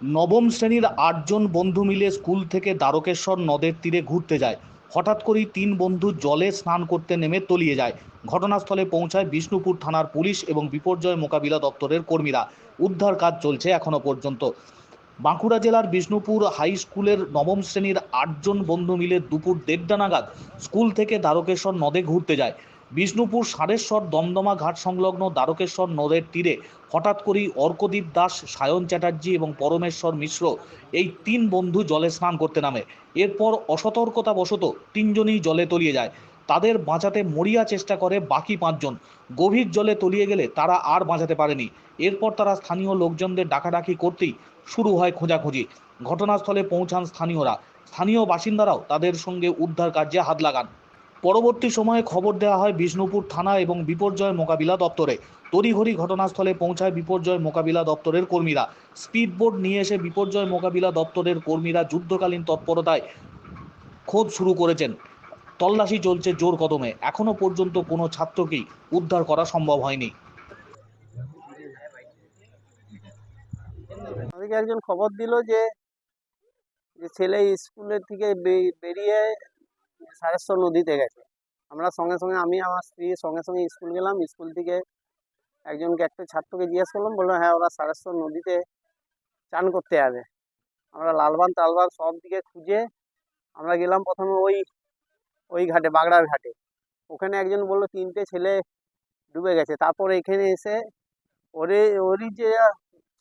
নবম শ্রেণির আটজন বন্ধু মিলে স্কুল থেকে দ্বারকেশ্বর নদের তীরে ঘুরতে যায়। হঠাৎ করেই তিন বন্ধু জলে স্নান করতে নেমে তলিয়ে যায়। ঘটনাস্থলে পৌঁছায় বিষ্ণুপুর থানার পুলিশ এবং বিপর্যয় মোকাবিলা দপ্তরের কর্মীরা। উদ্ধার কাজ চলছে এখনও পর্যন্ত। বাঁকুড়া জেলার বিষ্ণুপুর হাই স্কুলের নবম শ্রেণির আটজন বন্ধু মিলে দুপুর দেড়টা নাগাদ স্কুল থেকে দ্বারকেশ্বর নদে ঘুরতে যায়। বিষ্ণুপুর সারেশ্বর দমদমা ঘাট সংলগ্ন দ্বারকেশ্বর নদের তীরে হঠাৎ করেই অর্কদীপ দাস, সায়ন চ্যাটার্জি এবং পরমেশ্বর মিশ্র এই তিন বন্ধু জলে স্নান করতে নামে। এরপর অসতর্কতাবশত তিনজনই জলে তলিয়ে যায়। তাদের বাঁচাতে মরিয়া চেষ্টা করে বাকি পাঁচজন। গভীর জলে তলিয়ে গেলে তারা আর বাঁচাতে পারেনি। এরপর তারা স্থানীয় লোকজনদের ডাকাডাকি করতেই শুরু হয় খোঁজাখুঁজি। ঘটনাস্থলে পৌঁছান স্থানীয়রা। স্থানীয় বাসিন্দারাও তাদের সঙ্গে উদ্ধার কার্যে হাত লাগান। পরবর্তী সময়ে খবর দেওয়া হয় বিষ্ণুপুর থানা এবং বিপর্যয় মোকাবিলা দপ্তরে। তড়িঘড়ি ঘটনাস্থলে পৌঁছায় বিপর্যয় মোকাবিলা দপ্তরের কর্মীরা। স্পিডবোট নিয়ে এসে বিপর্যয় মোকাবিলা দপ্তরের কর্মীরা যুদ্ধকালীন তৎপরতায় খোঁজ শুরু করেছেন। তল্লাশি চলছে জোর কদমে। এখনও পর্যন্ত কোনো ছাত্রকেই উদ্ধার করা সম্ভব হয়নি। একজন খবর দিল যে ছেলে স্কুলের থেকে বেরিয়ে সারেশ্বর নদীতে গেছে। আমরা সঙ্গে সঙ্গে আমি, আমার স্ত্রী সঙ্গে সঙ্গে স্কুল গেলাম। স্কুল থেকে একজনকে একটা ছাত্রকে জিজ্ঞেস করলাম, বলল হ্যাঁ ওরা সারেশ্বর নদীতে চান করতে যাবে। আমরা লালবান তালবান সব দিকে খুঁজে আমরা গেলাম প্রথমে ওই ওই ঘাটে, বাগড়ার ঘাটে। ওখানে একজন বলল, তিনটে ছেলে ডুবে গেছে। তারপর এখানে এসে ওরে, ওরই যে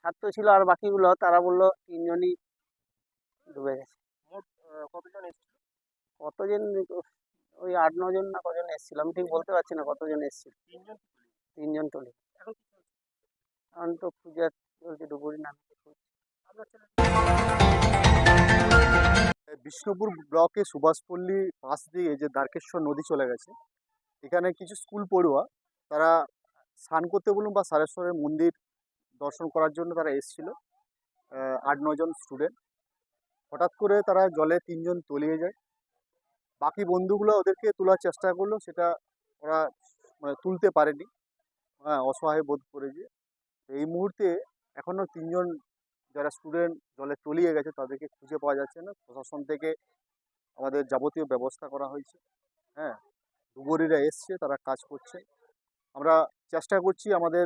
ছাত্র ছিল আর বাকিগুলো, তারা বলল, তিনজনই ডুবে গেছে। কতজন ওই আট নজন না কজন এসেছিল? আমি ঠিক বলতে পারছি না কতজন এসেছিল। তিনজন টলি। এখন তো খুঁজে চলছে ডুবুরি নাম বিষ্ণুপুর ব্লকে সুভাষপল্লী পাশ দিয়ে যে দ্বারকেশ্বর নদী চলে গেছে এখানে কিছু স্কুল পড়ুয়া তারা স্নান করতে বলুন বা সারেশ্বরের মন্দির দর্শন করার জন্য তারা এসেছিল। আট নজন স্টুডেন্ট হঠাৎ করে তারা জলে তিনজন তলিয়ে যায়। বাকি বন্ধুগুলো ওদেরকে তোলার চেষ্টা করল, সেটা ওরা মানে তুলতে পারেনি। হ্যাঁ অসহায় বোধ করে যে। এই মুহূর্তে এখনও তিনজন যারা স্টুডেন্ট জলে তলিয়ে গেছে, তাদেরকে খুঁজে পাওয়া যাচ্ছে না। প্রশাসন থেকে আমাদের যাবতীয় ব্যবস্থা করা হয়েছে। হ্যাঁ ডুবুরিরা এসছে, তারা কাজ করছে। আমরা চেষ্টা করছি আমাদের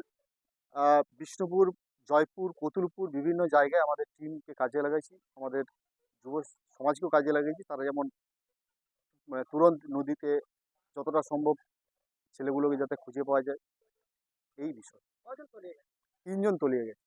বিষ্ণুপুর, জয়পুর, কতুলপুর বিভিন্ন জায়গায় আমাদের টিমকে কাজে লাগাইছি। আমাদের যুব সমাজকেও কাজে লাগিয়েছি। তারা যেমন মানে তুরন্ত নদীতে যতটা সম্ভব ছেলেগুলোকে যাতে খুঁজে পাওয়া যায়, এই বিষয়। তিনজন তলিয়ে গেছে।